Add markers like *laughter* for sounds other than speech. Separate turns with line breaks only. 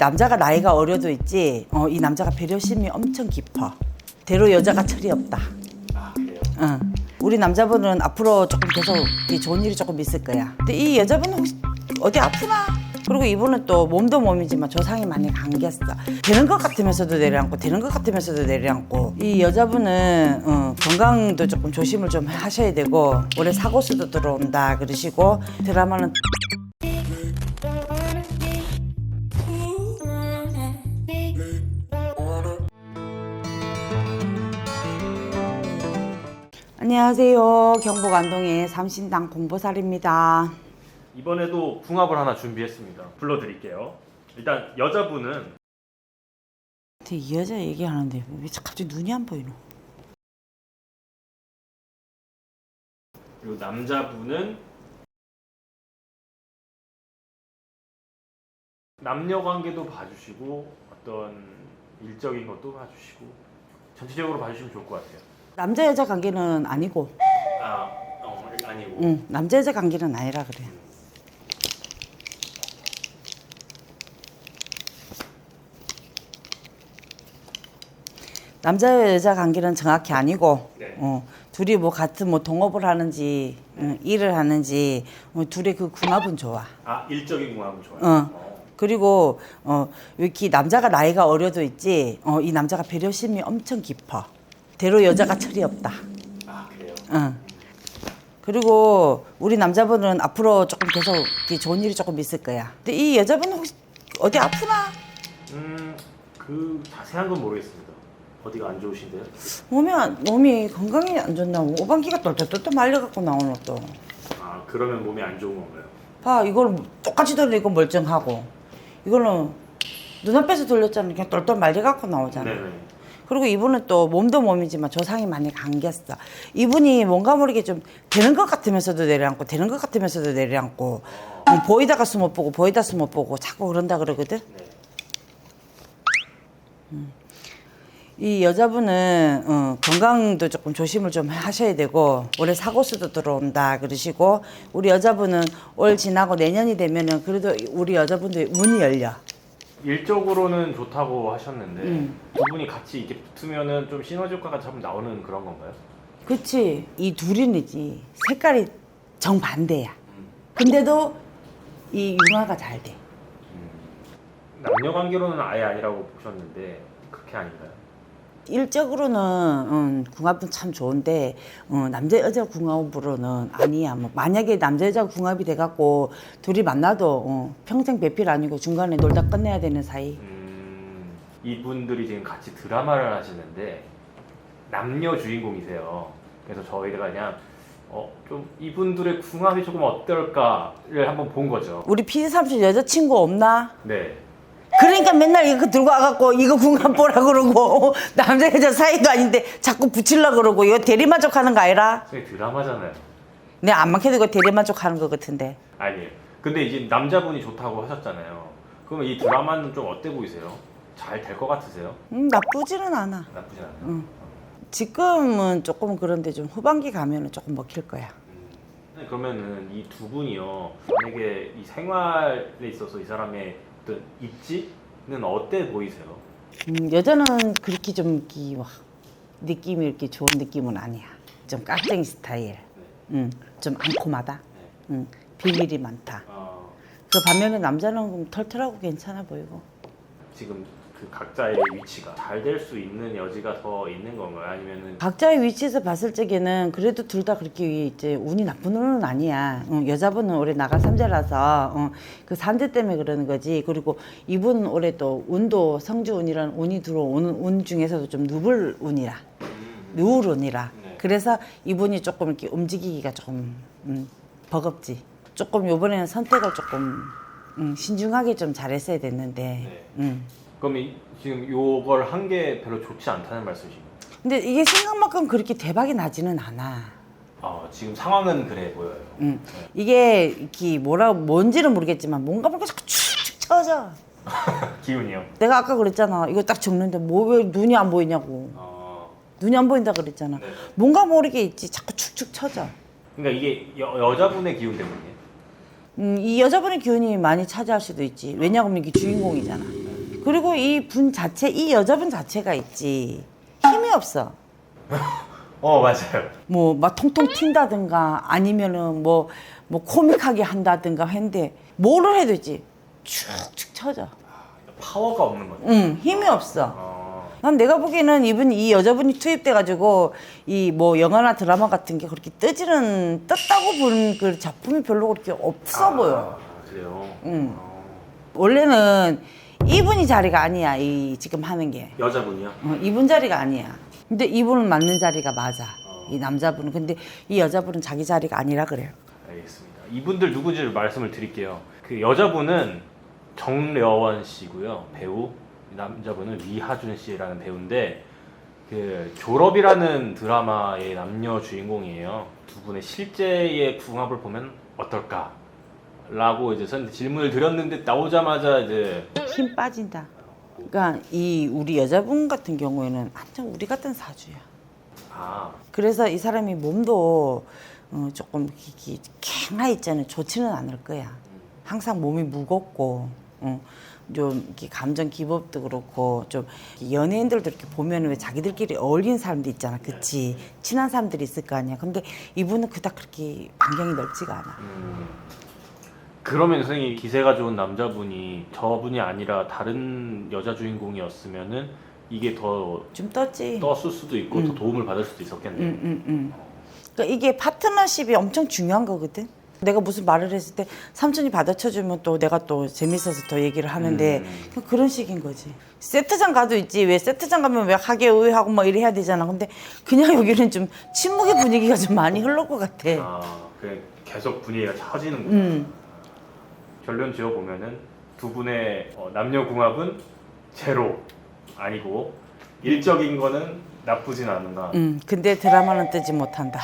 남자가 나이가 어려도 있지, 어, 이 남자가 배려심이 엄청 깊어. 대로 여자가 철이 없다.
아 그래요?
응. 우리 남자분은 앞으로 조금 계속 이 좋은 일이 조금 있을 거야. 근데 이 여자분은 혹시 어디 아프나? 그리고 이분은 또 몸도 몸이지만 조상이 많이 감겼어. 되는 것 같으면서도 내려앉고 되는 것 같으면서도 내려앉고 이 여자분은 어, 건강도 조금 조심을 좀 하셔야 되고 올해 사고수도 들어온다 그러시고 드라마는 안녕하세요. 경북 안동의 삼신당 공보살입니다.
이번에도 궁합을 하나 준비했습니다. 불러드릴게요. 일단 여자분은
근데 이 여자 얘기하는데 왜 갑자기 눈이 안 보이노?
그리고 남자분은 남녀 관계도 봐주시고 어떤 일적인 것도 봐주시고 전체적으로 봐주시면 좋을 것 같아요.
남자 여자 관계는 아니고,
아, 어, 아니고
응, 남자 여자 관계는 아니라 그래. 남자 여자 관계는 정확히 아니고,
네.
어, 둘이 뭐 같은 뭐 동업을 하는지 응, 일을 하는지 어, 둘의 그 궁합은 좋아.
아 일적인 궁합은 좋아요.
어.
어.
그리고 어 이렇게 남자가 나이가 어려도 있지 어 이 남자가 배려심이 엄청 깊어 대로 여자가 철이 없다
아 그래요?
응. 그리고 우리 남자분은 앞으로 조금 계속 이렇게 좋은 일이 조금 있을 거야 근데 이 여자분은 혹시 어디 아프나
음그 자세한 건 모르겠습니다. 어디가 안 좋으신데요?
몸이 안- 몸이 건강이 안 좋나 오방기가 똘똘똘똘 말려갖고 나오는 또봐
아 그러면 몸이 안 좋은 건가요?
이걸 똑같이 돌리고 멀쩡하고 이거는 눈앞에서 돌렸잖아 그냥 똘똘 말려갖고 나오잖아
네네.
그리고 이분은 또 몸도 몸이지만 조상이 많이 감겼어. 이분이 뭔가 모르게 좀 되는 것 같으면서도 내려앉고 되는 것 같으면서도 내려앉고 어, 보이다가 숨어 보고 보이다 숨어 보고 자꾸 그런다 그러거든.
네.
이 여자분은 어, 건강도 조금 조심을 좀 하셔야 되고 올해 사고수도 들어온다 그러시고 우리 여자분은 올 지나고 내년이 되면은 그래도 우리 여자분들 문이 열려.
일적으로는 좋다고 하셨는데
음.
두 분이 같이 이렇게 붙으면은 좀 시너지 효과가 좀 나오는 그런 건가요?
그치 이 둘이지 색깔이 정반대야. 근데도 이 융화가 잘 돼.
남녀 관계로는 아예 아니라고 보셨는데 그렇게 아닌가요?
일적으로는 음, 궁합은 참 좋은데 어, 남자 여자 궁합으로는 아니야. 뭐 만약에 남자 여자 궁합이 돼갖고 둘이 만나도 어, 평생 배필 아니고 중간에 놀다 끝내야 되는 사이.
음, 이분들이 지금 같이 드라마를 하시는데 남녀 주인공이세요. 그래서 저희가 그냥 어, 좀 이분들의 궁합이 조금 어떨까를 한번 본 거죠.
우리 PD 삼촌 여자친구 없나?
네.
그러니까 맨날 이거 들고 와갖고 이거 궁합 보라 그러고 *laughs* 남자 여자 사이도 아닌데 자꾸 붙일라 그러고 이거 대리만족 하는 거 아니라?
저희 드라마잖아요.
내가 안 막혀도 이거 대리만족 하는 거 같은데.
아니에요. 근데 이제 남자분이 좋다고 하셨잖아요. 그러면 이 드라마는 좀 어때 보이세요? 잘 될 것 같으세요?
음, 나쁘지는 않아.
나쁘지 않아요.
응. 지금은 조금 그런데 좀 후반기 가면은 조금 먹힐 거야.
네, 그러면은 이 두 분이요 만약에 이 생활에 있어서 이 사람의 어떤 입지는 어때 보이세요?
음, 여자는 그렇게 좀 이렇게 막 느낌이 이렇게 좋은 느낌은 아니야. 좀 깍쟁이 스타일. 음, 좀 앙콤하다. 음, 비밀이 많다.
어,
그 반면에 남자는 좀 털털하고 괜찮아 보이고.
지금 그 각자의 위치가 잘 될 수 있는 여지가 더 있는 건가요? 아니면은
각자의 위치에서 봤을 적에는 그래도 둘 다 그렇게 이제 운이 나쁜 운은 아니야. 어, 여자분은 올해 나간 삼재라서 어, 그 삼재 때문에 그러는 거지. 그리고 이분은 올해 또 운도 성주운이라는 운이 들어오는 운 중에서도 좀 누불 운이라. 누울 운이라.
네.
그래서 이분이 조금 이렇게 움직이기가 조금 음, 버겁지. 조금 요번에는 선택을 조금 음, 신중하게 좀 잘했어야 됐는데.
네.
음.
그럼 이, 지금 요걸 한 게 별로 좋지 않다는 말씀이신가요?
근데 이게 생각만큼 그렇게 대박이 나지는 않아.
어, 지금 상황은 그래 보여요.
음. 이게 이렇게 뭐라 뭔지는 모르겠지만 뭔가 뭔가 자꾸 축축 처져. *laughs*
기운이요.
내가 아까 그랬잖아. 이거 딱 적는데 뭐 왜 눈이 안 보이냐고.
어,
눈이 안 보인다 그랬잖아.
네.
뭔가 모르게 있지. 자꾸 축축 처져.
그러니까 이게 여, 여자분의 기운 때문이에요.
음, 이 여자분의 기운이 많이 차지할 수도 있지. 왜냐하면 이게 주인공이잖아. 그리고 이 분 자체, 이 여자분 자체가 있지. 힘이 없어. *laughs*
어 맞아요.
뭐 막 통통 튄다든가 아니면은 뭐 뭐 코믹하게 한다든가 했는데 뭐를 해도 있지 축축 쳐져.
파워가 없는 거죠.
응 힘이 없어.
어,
난 내가 보기에는 이분 이 여자분이 투입돼 가지고 이 뭐 영화나 드라마 같은 게 그렇게 뜨지는 떴다고 보는 그 작품이 별로 그렇게 없어 보여.
아, 그래요.
응.
어,
원래는 이분이 자리가 아니야 이 지금 하는 게.
여자분이요?
어, 이분 자리가 아니야. 근데 이분은 맞는 자리가 맞아. 이 남자분은 근데 이 여자분은 자기 자리가 아니라 그래요.
알겠습니다. 이분들 누구인지 말씀을 드릴게요. 그 여자분은 정려원 씨고요. 배우. 남자분은 위하준 씨라는 배우인데 그 졸업이라는 드라마의 남녀 주인공이에요. 두 분의 실제의 궁합을 보면 어떨까? 라고 이제 선 질문을 드렸는데 나오자마자 이제
힘 빠진다. 그러니까 이 우리 여자분 같은 경우에는 완전 우리 같은 사주야.
아
그래서 이 사람이 몸도 어, 조금 이렇게 캥하 있잖아요. 좋지는 않을 거야. 항상 몸이 무겁고 어, 좀 이렇게 감정 기복도 그렇고 좀 연예인들도 이렇게 보면 왜 자기들끼리 어울리는 사람들 있잖아. 그치? 친한 사람들이 있을 거 아니야. 근데 이분은 그닥 그렇게 반경이 넓지가 않아.
음. 그러면 선생님 기세가 좋은 남자분이 저분이 아니라 다른 여자 주인공이었으면은 이게 더
좀 떴지.
떴을 수도 있고 더 도움을 받을 수도 있었겠네요.
음, 음, 음. 그러니까 이게 파트너십이 엄청 중요한 거거든. 내가 무슨 말을 했을 때 삼촌이 받아쳐주면 또 내가 또 재밌어서 더 얘기를 하는데
음.
그냥 그런 식인 거지. 세트장 가도 있지. 왜 세트장 가면 왜 하게 우회하고 뭐 이래 해야 되잖아. 근데 그냥 여기는 좀 침묵의 분위기가 좀 많이 흘러 것 같아.
아, 그냥 계속 분위기가 처지는구나.
음.
결론 지어 보면은 두 분의 어, 남녀 궁합은 제로 아니고 일적인 거는 나쁘진 않으나
음. 근데 드라마는 뜨지 못한다.